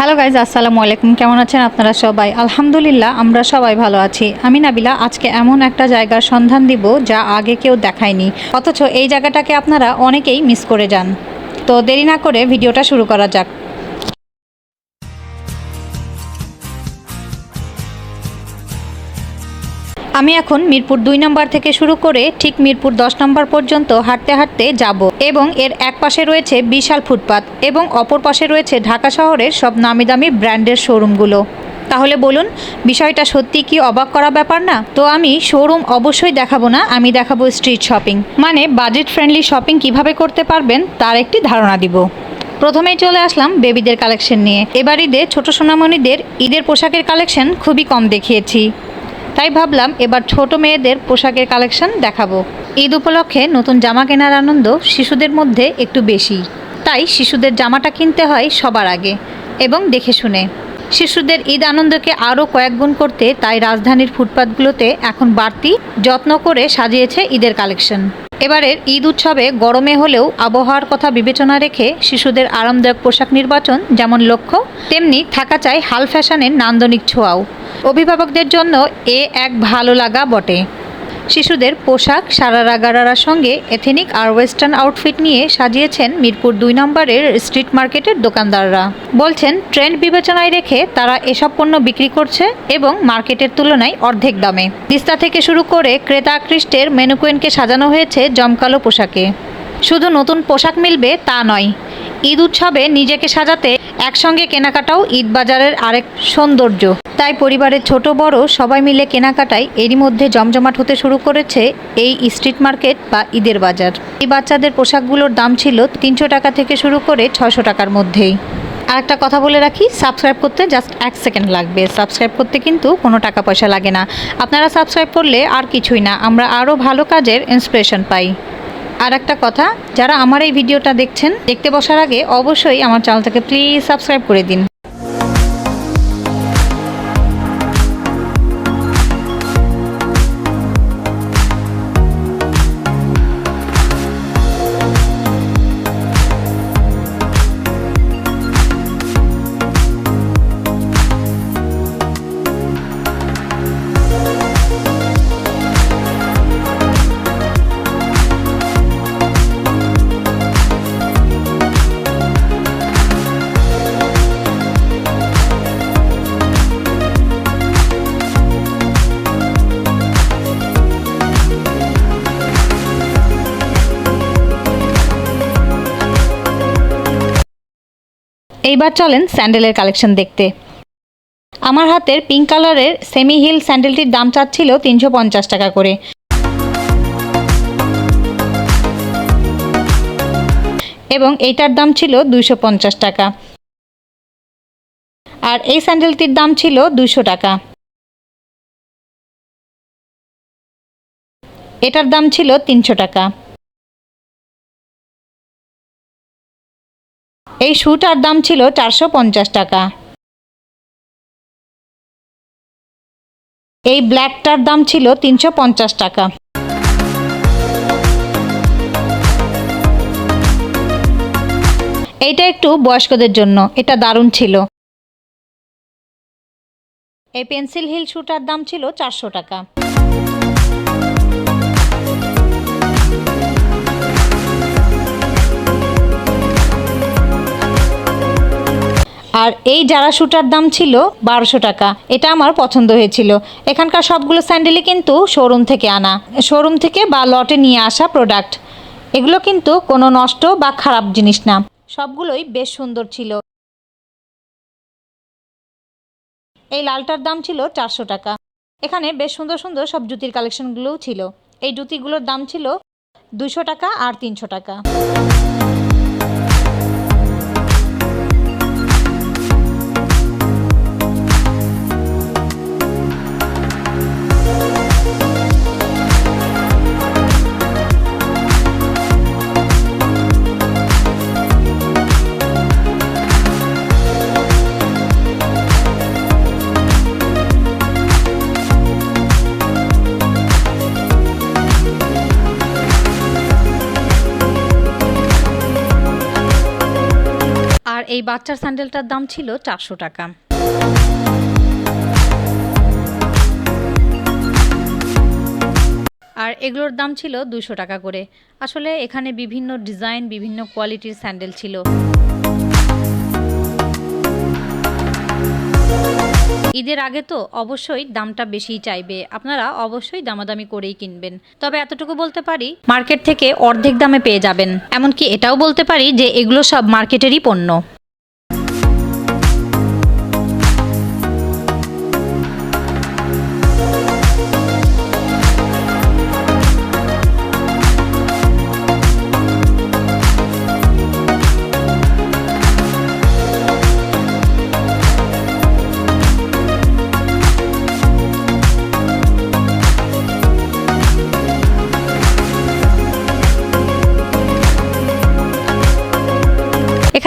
Hello guys আসসালামু আলাইকুম কেমন আছেন আপনারা সবাই? আলহামদুলিল্লাহ, আমরা সবাই ভালো আছি। আমি নাবিলা, আজকে এমন একটা জায়গার সন্ধান দিব যা আগে কেউ দেখায়নি। অথচ এই জায়গাটাকে আপনারা অনেকেই মিস করে যান। তো দেরি না করে ভিডিওটা শুরু করা যাক। আমি এখন মিরপুর দুই নম্বর থেকে শুরু করে ঠিক মিরপুর দশ নম্বর পর্যন্ত হাঁটতে হাঁটতে যাব এবং এর এক পাশে রয়েছে বিশাল ফুটপাত এবং অপর পাশে রয়েছে ঢাকা শহরের সব নামি দামি ব্র্যান্ডের শোরুমগুলো। তাহলে বলুন, বিষয়টা সত্যি কি অবাক করা ব্যাপার না? তো আমি শোরুম অবশ্যই দেখাবো না, আমি দেখাবো স্ট্রিট শপিং। মানে বাজেট ফ্রেন্ডলি শপিং কীভাবে করতে পারবেন তার একটি ধারণা দিব। প্রথমেই চলে আসলাম বেবিদের কালেকশন নিয়ে। এবার ঈদে ছোটো সোনামণিদের ঈদের পোশাকের কালেকশন খুবই কম দেখিয়েছি। তাই ভাবলাম এবার ছোট মেয়েদের পোশাকের কালেকশন দেখাবো। ঈদ উপলক্ষে নতুন জামা কেনার আনন্দ শিশুদের মধ্যে একটু বেশি। তাই শিশুদের জামাটা কিনতে হয় সবার আগে এবং দেখে শুনে। শিশুদের ঈদ আনন্দকে আরও কয়েক গুণ করতে তাই রাজধানীর ফুটপাতগুলোতে এখন বাড়তি যত্ন করে সাজিয়েছে ঈদের কালেকশন। এবারের ঈদ উৎসবে গরমে হলেও আবহাওয়ার কথা বিবেচনা রেখে শিশুদের আরামদায়ক পোশাক নির্বাচন যেমন লক্ষ্য, তেমনি থাকা চাই হাল ফ্যাশনের নান্দনিক ছোঁয়াও। অভিভাবকদের জন্য এ এক ভালো লাগা বটে। শিশুদের পোশাক সারারা গারারার সঙ্গে এথেনিক আর ওয়েস্টার্ন আউটফিট নিয়ে সাজিয়েছেন মিরপুর দুই নম্বরের স্ট্রিট মার্কেটের দোকানদাররা। বলছেন, ট্রেন্ড বিবেচনায় রেখে তারা এসব পণ্য বিক্রি করছে এবং মার্কেটের তুলনায় অর্ধেক দামে। তিস্তা থেকে শুরু করে ক্রেতা আকৃষ্টের মেনুকুয়েনকে সাজানো হয়েছে জমকালো পোশাকে। শুধু নতুন পোশাক মিলবে তা নয় ঈদ উৎসবে নিজেকে সাজাতে একসঙ্গে কেনাকাটাও ঈদ বাজারের আরেক সৌন্দর্য। তাই পরিবারের ছোট বড় সবাই মিলে কেনাকাটায় এরই মধ্যে জমজমাট হতে শুরু করেছে এই স্ট্রিট মার্কেট বা ঈদের বাজার। এই বাচ্চাদের পোশাকগুলোর দাম ছিল তিনশো টাকা থেকে শুরু করে ছশো টাকার মধ্যেই। আর একটা কথা বলে রাখি, সাবস্ক্রাইব করতে জাস্ট এক সেকেন্ড লাগবে। সাবস্ক্রাইব করতে কিন্তু কোনো টাকা পয়সা লাগে না। আপনারা সাবস্ক্রাইব করলে আর কিছুই না, আমরা আরও ভালো কাজের ইন্সপিরেশন পাই। আর একটা কথা, যারা আমার এই ভিডিওটা দেখছেন, দেখতে বসার আগে অবশ্যই আমার চ্যানেলটাকে প্লিজ সাবস্ক্রাইব করে দিন। এইবার চলেন স্যান্ডেলের কালেকশন দেখতে। আমার হাতের পিঙ্ক কালারের সেমি হিল স্যান্ডেলটির দাম চাচ্ছিল তিনশো পঞ্চাশ টাকা করে। এবং এইটার দাম ছিল দুইশো পঞ্চাশ টাকা। আর এই স্যান্ডেলটির দাম ছিল দুইশো টাকা। এটার দাম ছিল তিনশো টাকা। এই শ্যুটার দাম ছিল চারশো পঞ্চাশ টাকা। এই ব্ল্যাকটার দাম ছিল তিনশো পঞ্চাশ টাকা। এইটা একটু বয়স্কদের জন্য, এটা দারুণ ছিল। এই পেন্সিল হিল শ্যুটার দাম ছিল চারশো টাকা। আর এই জারা শুটার দাম ছিল বারোশো টাকা। এটা আমার পছন্দ হয়েছিল। এখানকার সবগুলো স্যান্ডেলই কিন্তু শোরুম থেকে আনা। শোরুম থেকে বা লটে নিয়ে আসা প্রোডাক্ট এগুলো কিন্তু কোনো নষ্ট বা খারাপ জিনিস না। সবগুলোই বেশ সুন্দর ছিল। এই লালটার দাম ছিল চারশো টাকা। এখানে বেশ সুন্দর সুন্দর সব জুতির কালেকশনগুলোও ছিল। এই জুতিগুলোর দাম ছিল দুশো টাকা আর তিনশো টাকা। এই বাচ্চার স্যান্ডেলটার দাম ছিল চারশো টাকা। আর এগুলোর দাম ছিল দুশো টাকা করে। আসলে এখানে বিভিন্ন ডিজাইন, বিভিন্ন কোয়ালিটির স্যান্ডেল ছিল। ঈদের আগে তো অবশ্যই দামটা বেশিই চাইবে। আপনারা অবশ্যই দামাদামি করেই কিনবেন। তবে এতটুকু বলতে পারি, মার্কেট থেকে অর্ধেক দামে পেয়ে যাবেন। এমনকি এটাও বলতে পারি যে এগুলো সব মার্কেটেরই পণ্য।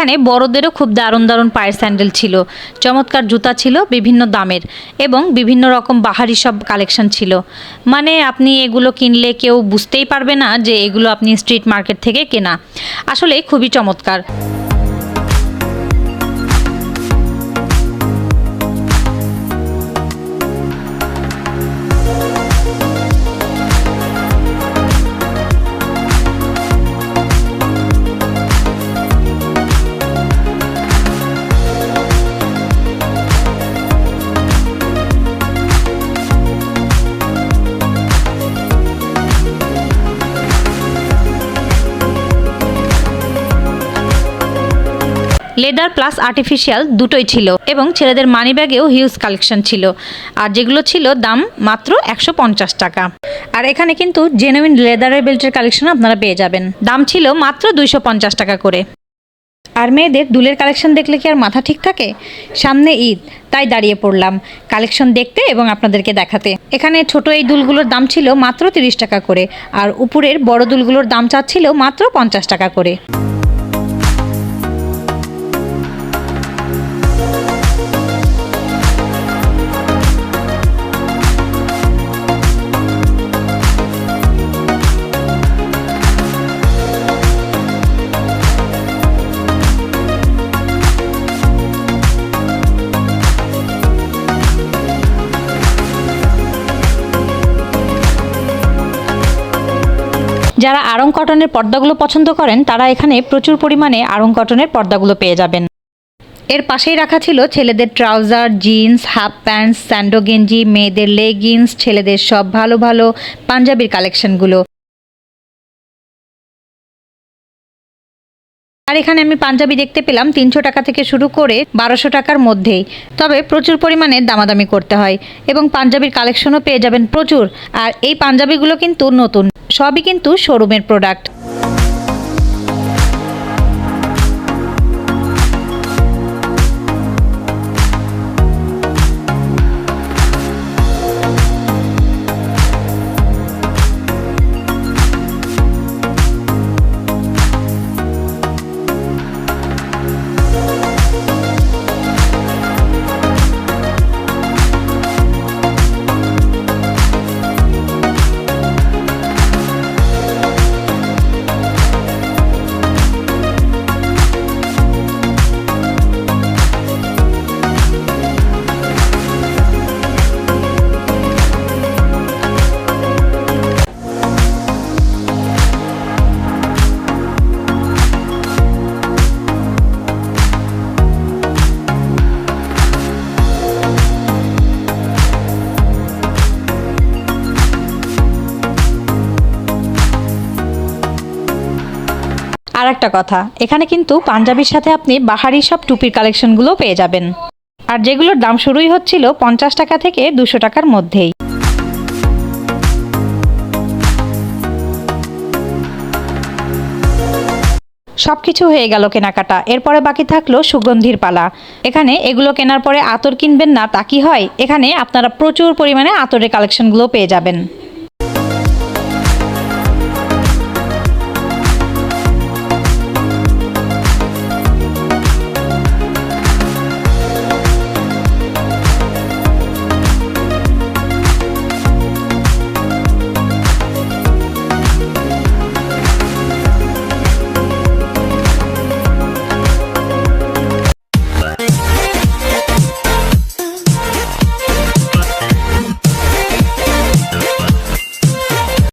এখানে বড়দেরও খুব দারুণ দারুণ পায়ের স্যান্ডেল ছিল। চমৎকার জুতা ছিল, বিভিন্ন দামের এবং বিভিন্ন রকম বাহারি সব কালেকশন ছিল। মানে আপনি এগুলো কিনলে কেউ বুঝতেই পারবে না যে এগুলো আপনি স্ট্রিট মার্কেট থেকে কেনা। আসলে খুবই চমৎকার। লেদার প্লাস আর্টিফিশিয়াল দুটোই ছিল এবং ছেলেদের মানি ব্যাগেও হিউজ কালেকশন ছিল। আর যেগুলো ছিল দাম মাত্র একশো পঞ্চাশ টাকা। আর এখানে কিন্তু জেনুইন লেদারের বেল্টের কালেকশন আপনারা পেয়ে যাবেন। দাম ছিল মাত্র দুইশো পঞ্চাশ টাকা করে। আর মেয়েদের দুলের কালেকশন দেখলে কি আর মাথা ঠিক থাকে? সামনে ঈদ, তাই দাঁড়িয়ে পড়লাম কালেকশন দেখতে এবং আপনাদেরকে দেখাতে। এখানে ছোট এই দুলগুলোর দাম ছিল মাত্র তিরিশ টাকা করে, আর উপরের বড় দুলগুলোর দাম চাচ্ছিল মাত্র পঞ্চাশ টাকা করে। যারা আড়ং কটনের পর্দাগুলো পছন্দ করেন, তারা এখানে প্রচুর পরিমাণে আড়ং কটনের পর্দাগুলো পেয়ে যাবেন। এর পাশেই রাখা ছিল ছেলেদের ট্রাউজার, জিন্স, হাফ প্যান্ট, স্যান্ডো গেঞ্জি, মেয়েদের লেগিংস, ছেলেদের সব ভালো ভালো পাঞ্জাবির কালেকশনগুলো। আর এখানে আমি পাঞ্জাবি দেখতে পেলাম তিনশো টাকা থেকে শুরু করে বারোশো টাকার মধ্যেই। তবে প্রচুর পরিমাণে দামাদামি করতে হয় এবং পাঞ্জাবির কালেকশনও পেয়ে যাবেন প্রচুর। আর এই পাঞ্জাবিগুলো কিন্তু নতুন। সবই কিন্তু শোরুমের প্রোডাক্ট একটা কথা, এখানে কিন্তু পাঞ্জাবির সাথে আপনি বাহারি সব টুপির কালেকশনগুলো পেয়ে যাবেন। আর যেগুলোর দাম শুরুই হচ্ছিল পঞ্চাশ টাকা থেকে দুশো টাকার মধ্যেই। সব কিছু হয়ে গেল কেনাকাটা, এরপরে বাকি থাকল সুগন্ধির পালা। এখানে এগুলো কেনার পরে আতর কিনবেন না তা কি হয়? এখানে আপনারা প্রচুর পরিমাণে আতরের কালেকশনগুলো পেয়ে যাবেন।